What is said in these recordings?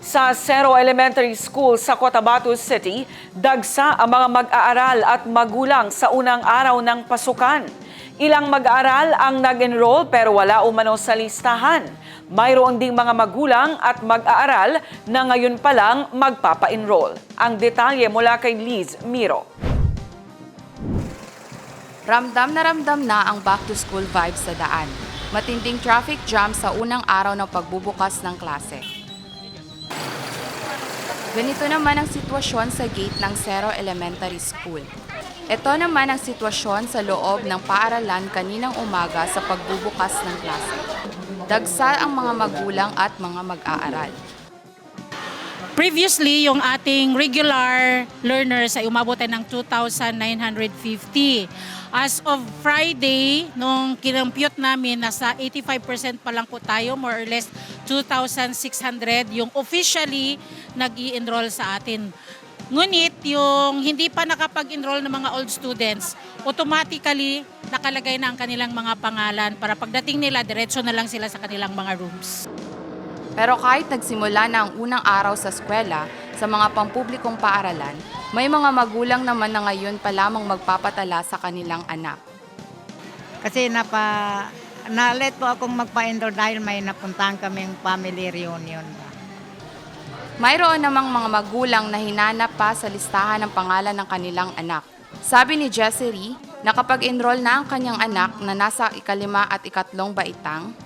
Sa Cerro Elementary School sa Cotabato City, dagsa ang mga mag-aaral at magulang sa unang araw ng pasukan. Ilang mag-aaral ang nag-enroll pero wala umano sa listahan. Mayroon ding mga magulang at mag-aaral na ngayon pa lang magpapa-enroll. Ang detalye mula kay Liz Miro. Ramdam na ramdam na ang back-to-school vibes sa daan. Matinding traffic jam sa unang araw ng pagbubukas ng klase. Ganito naman ang sitwasyon sa gate ng Cerro Elementary School. Ito naman ang sitwasyon sa loob ng paaralan kaninang umaga sa pagbubukas ng klase. Dagsa ang mga magulang at mga mag-aaral. Previously, yung ating regular learners ay umabutan ng 2,950. As of Friday, nung kinampute namin, nasa 85% pa lang po tayo, more or less 2,600 yung officially nag enroll sa atin. Ngunit yung hindi pa nakapag-enroll ng mga old students, automatically nakalagay na ang kanilang mga pangalan para pagdating nila, diretso na lang sila sa kanilang mga rooms. Pero kahit nagsimula na ang unang araw sa eskwela, sa mga pampublikong paaralan, may mga magulang naman na ngayon pa lamang magpapatala sa kanilang anak. Kasi napa, na-let po akong magpa-enroll dahil may napuntahan kaming family reunion. Mayroon namang mga magulang na hinanap pa sa listahan ng pangalan ng kanilang anak. Sabi ni Jessery, nakapag-enroll na ang kanyang anak na nasa ikalima at ikatlong baitang,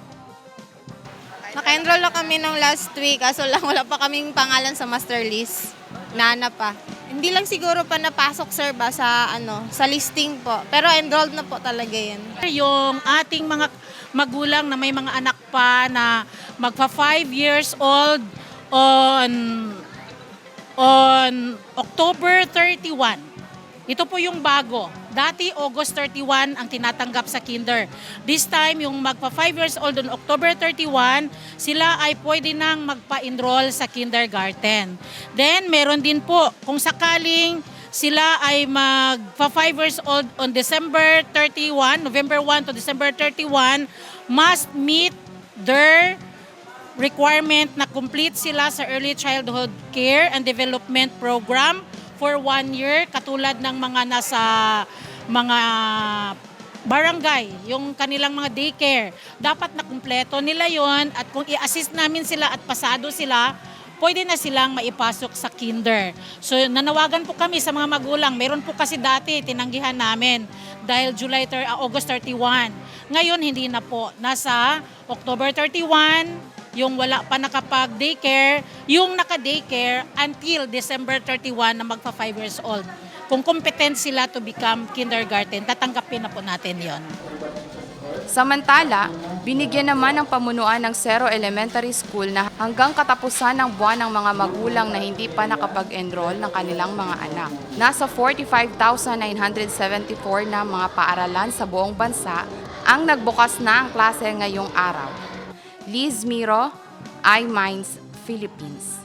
Naka-enroll na kami nung last week, kaso lang wala pa kaming pangalan sa master list. Nana pa. Hindi lang siguro pa napasok, sir, ba, sa, ano, sa listing po. Pero enrolled na po talaga yan. Yung ating mga magulang na may mga anak pa na magpa 5 years old on on October 31. Ito po yung bago. Dati August 31 ang tinatanggap sa kinder. This time yung magpa 5 years old on October 31, sila ay pwede nang magpa-enroll sa kindergarten. Then meron din po kung sakaling sila ay magpa 5 years old on December 31, November 1 to December 31, must meet their requirement na complete sila sa Early Childhood Care and Development Program for one year, katulad ng mga nasa mga barangay, yung kanilang mga daycare. Dapat na kumpleto nila yon at kung i-assist namin sila at pasado sila, pwede na silang maipasok sa kinder. So nanawagan po kami sa mga magulang. Meron po kasi dati tinanggihan namin dahil July thir- ah, August 31. Ngayon hindi na po. Nasa October 31, yung wala pa nakapag-daycare, yung naka-daycare until December 31 na magpa 5 years old. Kung competent sila to become kindergarten, tatanggapin na po natin yon. Samantala, binigyan naman ng pamunuan ng Cerro Elementary School na hanggang katapusan ng buwan ng mga magulang na hindi pa nakapag-enroll ng kanilang mga anak. Nasa 45,974 na mga paaralan sa buong bansa ang nagbukas na ang klase ngayong araw. Liz Miro, iMinds, Philippines.